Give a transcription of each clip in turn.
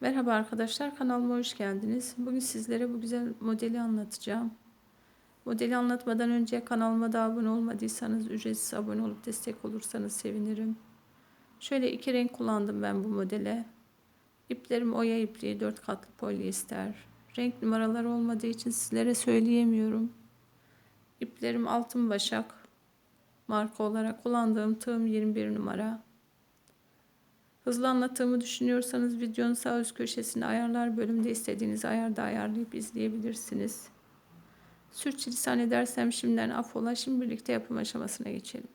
Merhaba arkadaşlar kanalıma hoş geldiniz. Bugün sizlere bu güzel modeli anlatacağım. Modeli anlatmadan önce kanalıma da abone olmadıysanız ücretsiz abone olup destek olursanız sevinirim. Şöyle iki renk kullandım ben bu modele. İplerim oya ipliği 4 katlı polyester. Renk numaraları olmadığı için sizlere söyleyemiyorum. İplerim altın başak. Marka olarak kullandığım tığım 21 numara. Hızlı anlattığımı düşünüyorsanız videonun sağ üst köşesinde ayarlar bölümünde istediğiniz ayarda ayarlayıp izleyebilirsiniz. Sürçülisan edersem şimdiden affola. Şimdi birlikte yapım aşamasına geçelim.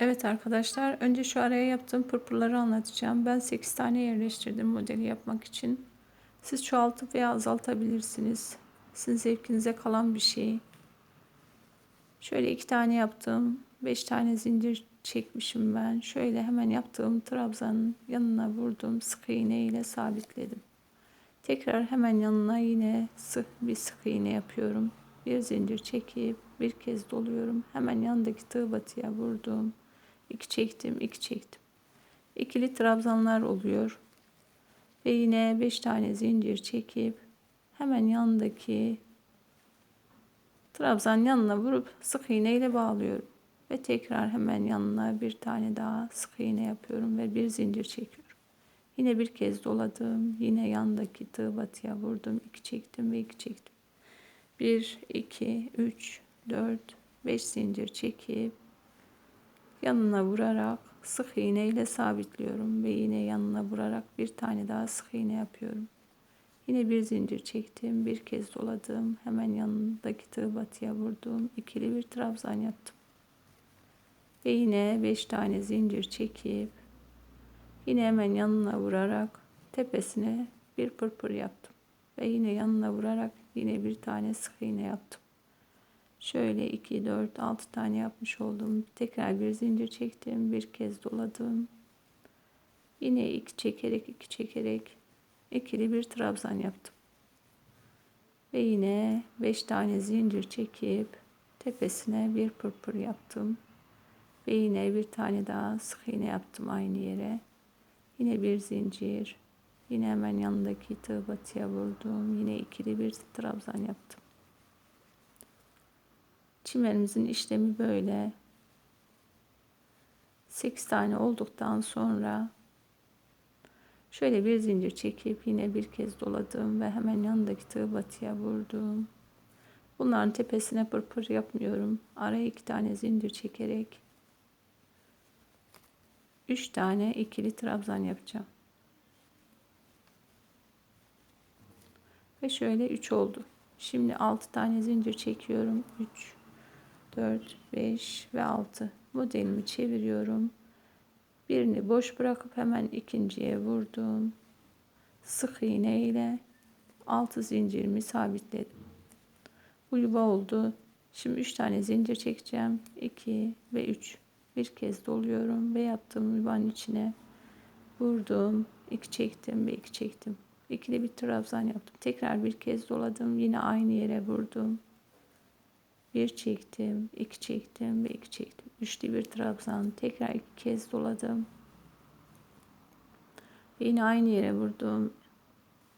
Evet arkadaşlar önce şu araya yaptığım pırpırları anlatacağım. Ben 8 tane yerleştirdim modeli yapmak için. Siz çoğaltıp veya azaltabilirsiniz. Sizin zevkinize kalan bir şey. Şöyle iki tane yaptım. 5 tane zincir çekmişim ben. Şöyle hemen yaptığım trabzanın yanına vurdum. Sık iğne ile sabitledim. Tekrar hemen yanına yine sık bir sık iğne yapıyorum. Bir zincir çekip bir kez doluyorum. Hemen yanındaki tığ batıya vurdum. İki çektim, iki çektim. İkili trabzanlar oluyor. Ve yine beş tane zincir çekip hemen yanındaki trabzan yanına vurup sık iğne ile bağlıyorum. Ve tekrar hemen yanına bir tane daha sık iğne yapıyorum ve bir zincir çekiyorum. Yine bir kez doladım. Yine yandaki tığ batıya vurdum. iki çektim ve iki çektim. 1, 2, 3, 4, 5 zincir çekip yanına vurarak sık iğne ile sabitliyorum ve yine yanına vurarak bir tane daha sık iğne yapıyorum. Yine bir zincir çektim, bir kez doladım, hemen yanındaki tığ batıya vurdum, ikili bir trabzan yaptım. Ve yine 5 tane zincir çekip yine hemen yanına vurarak tepesine bir pırpır yaptım. Ve yine yanına vurarak yine bir tane sık iğne yaptım. Şöyle 2, 4, 6 tane yapmış oldum. Tekrar bir zincir çektim. Bir kez doladım. Yine iki çekerek iki çekerek ikili bir trabzan yaptım. Ve yine 5 tane zincir çekip tepesine bir pırpır yaptım. Ve yine bir tane daha sık iğne yaptım aynı yere. Yine bir zincir. Yine hemen yanındaki tığ batıya vurdum. Yine ikili bir trabzan yaptım. Çimenimizin işlemi böyle. 8 tane olduktan sonra şöyle bir zincir çekip yine bir kez doladım ve hemen yanındaki tığ batıya vurdum. Bunların tepesine pırpır yapmıyorum. Araya iki tane zincir çekerek 3 tane ikili trabzan yapacağım. Ve şöyle 3 oldu. Şimdi 6 tane zincir çekiyorum. 3 4 5 ve 6 modelimi çeviriyorum. Birini boş bırakıp hemen ikinciye vurdum. Sık iğne ile 6 zincirimi sabitledim. Bu yuva oldu. Şimdi 3 tane zincir çekeceğim. 2 ve 3 bir kez doluyorum ve yaptığım yuvanın içine vurdum. İki çektim ve iki çektim. İkili bir trabzan yaptım. Tekrar bir kez doladım. Yine aynı yere vurdum. Bir çektim iki çektim ve iki çektim. Üçlü bir trabzan. Tekrar iki kez doladım. Ve yine aynı yere vurdum.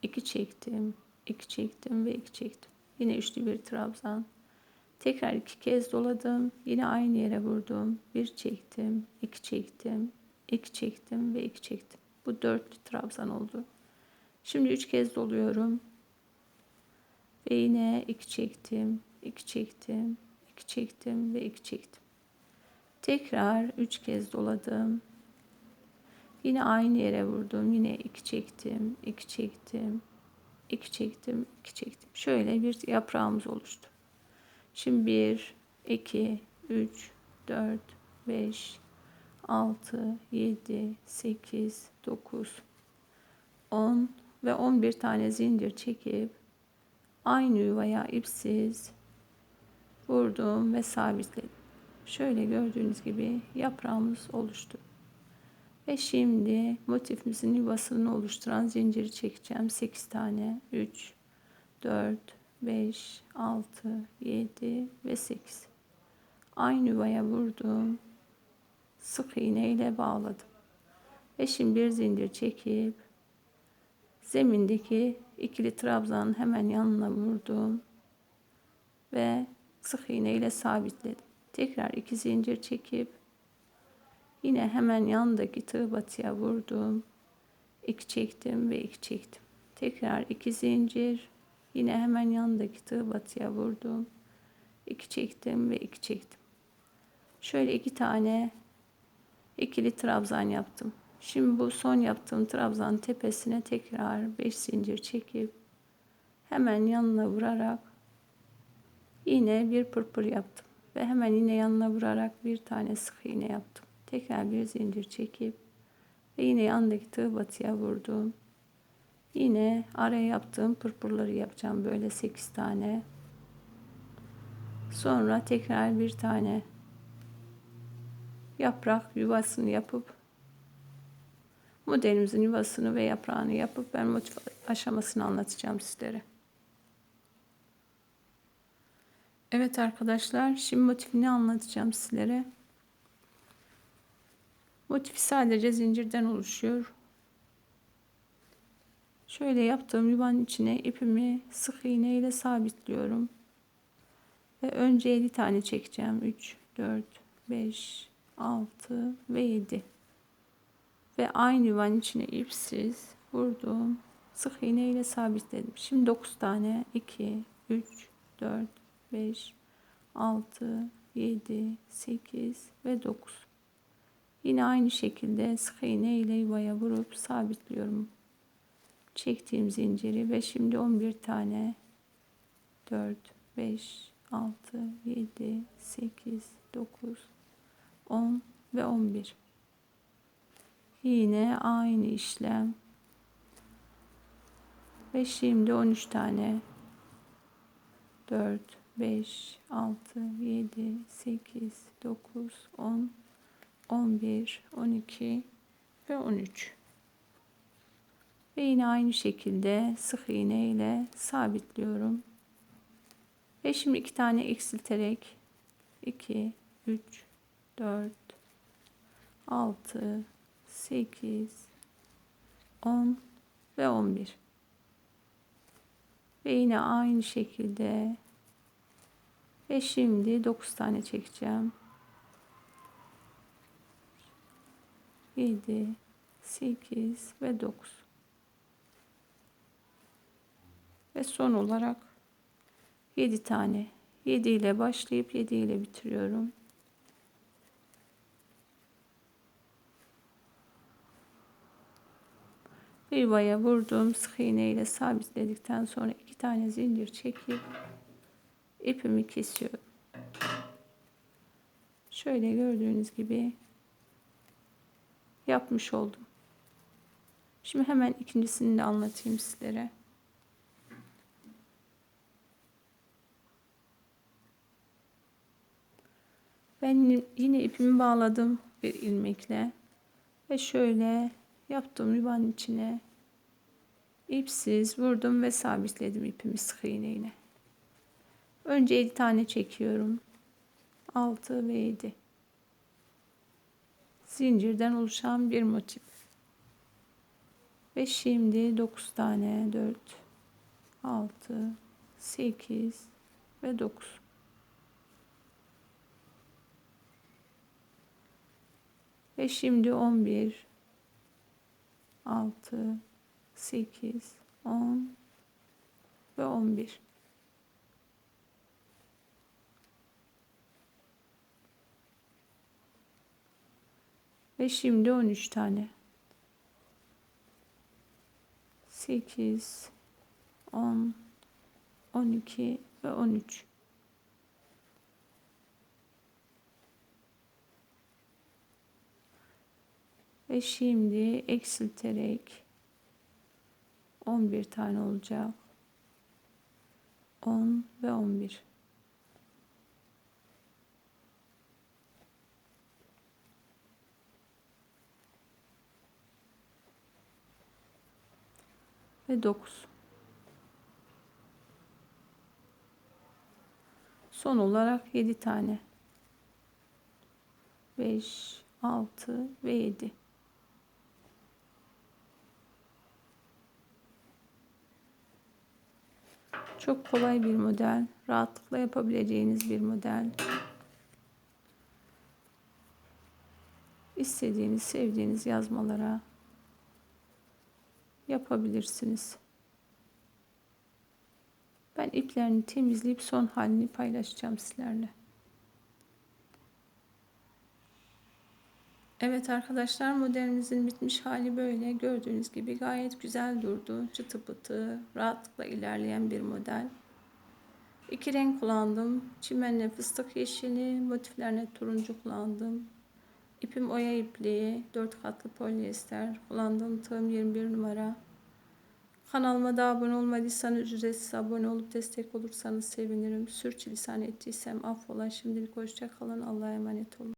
İki çektim iki çektim ve iki çektim. Yine üçlü bir trabzan Tekrar iki kez doladım. Yine aynı yere vurdum. Bir çektim, iki çektim, iki çektim ve iki çektim. Bu dörtlü trabzan oldu. Şimdi üç kez doluyorum. Ve yine iki çektim, iki çektim, iki çektim ve iki çektim. Tekrar üç kez doladım. Yine aynı yere vurdum. Yine iki çektim, iki çektim, iki çektim, iki çektim. Şöyle bir yaprağımız oluştu. Şimdi 1, 2, 3, 4, 5, 6, 7, 8, 9, 10 ve 11 tane zincir çekip aynı yuvaya ipsiz vurdum ve sabitledim. Şöyle gördüğünüz gibi yaprağımız oluştu. Ve şimdi motifimizin yuvasını oluşturan zinciri çekeceğim. 8 tane. 3, 4, 5, 6, 7 ve 8. Aynı yuvaya vurdum. Sık iğne ile bağladım. Ve şimdi bir zincir çekip zemindeki ikili trabzanın hemen yanına vurdum ve sık iğne ile sabitledim. Tekrar iki zincir çekip yine hemen yanındaki tığ batıya vurdum. iki çektim ve iki çektim. Tekrar iki zincir yine hemen yanındaki tığ batıya vurdum. iki çektim ve iki çektim. Şöyle iki tane ikili trabzan yaptım. Şimdi bu son yaptığım trabzan tepesine tekrar 5 zincir çekip hemen yanına vurarak yine bir pırpır yaptım ve hemen yine yanına vurarak bir tane sık iğne yaptım. Tekrar bir zincir çekip ve yine yandaki tığ batıya vurdum. Yine araya yaptığım pırpırları yapacağım böyle 8 tane. Sonra tekrar bir tane yaprak yuvasını yapıp modelimizin yuvasını ve yaprağını yapıp ben motif aşamasını anlatacağım sizlere. Evet arkadaşlar şimdi motifini anlatacağım sizlere. Motif sadece zincirden oluşuyor. Şöyle yaptığım yuvanın içine ipimi sık iğne ile sabitliyorum. Ve önce 7 tane çekeceğim. 3, 4, 5, 6 ve 7 ve aynı yuvanın içine ipsiz vurdum sık iğne ile sabitledim. Şimdi 9 tane. 2 3 4 5 6 7 8 ve 9 yine aynı şekilde sık iğne ile yuvaya vurup sabitliyorum çektiğim zinciri ve şimdi 11 tane. 4 5 6 7 8 9 10 ve 11 yine aynı işlem. Ve şimdi 13 tane. 4 5 6 7 8 9 10 11 12 ve 13 ve yine aynı şekilde sık iğne ile sabitliyorum. Ve şimdi iki tane eksilterek 2 3 4 6 8 10 ve 11 ve yine aynı şekilde ve şimdi 9 tane çekeceğim. 7 8 ve 9 ve son olarak 7 tane 7 ile başlayıp 7 ile bitiriyorum. Yuvaya vurdum sık iğne ile sabitledikten sonra iki tane zincir çekip ipimi kesiyorum. Şöyle gördüğünüz gibi yapmış oldum. Şimdi hemen ikincisini de anlatayım sizlere ben yine ipimi bağladım bir ilmekle ve şöyle yaptım yuvanın içine ipsiz vurdum ve sabitledim ipimi sık iğneyle. Önce 7 tane çekiyorum. 6 ve 7. Zincirden oluşan bir motif. Ve şimdi 9 tane 4 6 8 ve 9. Ve şimdi 11 6 8 10 ve 11 ve şimdi 13 tane. 8 10 12 ve 13 ve şimdi eksilterek 11 tane olacak. 10 ve 11. Ve 9. Son olarak 7 tane. 5, 6 ve 7. Çok kolay bir model. Rahatlıkla yapabileceğiniz bir model. İstediğiniz, sevdiğiniz yazmalara yapabilirsiniz. Ben iplerini temizleyip son halini paylaşacağım sizlerle. Evet arkadaşlar modelimizin bitmiş hali böyle. Gördüğünüz gibi gayet güzel durdu. Çıtı pıtı, rahatlıkla ilerleyen bir model. İki renk kullandım. Çimenle fıstık yeşili, motiflerine turuncu kullandım. İpim oya ipliği, 4 katlı polyester. Kullandığım tığım 21 numara. Kanalıma da abone olmadıysanız ücretsiz abone olup destek olursanız sevinirim. Sürçülisan ettiysem affola. Şimdilik hoşça kalın. Allah'a emanet olun.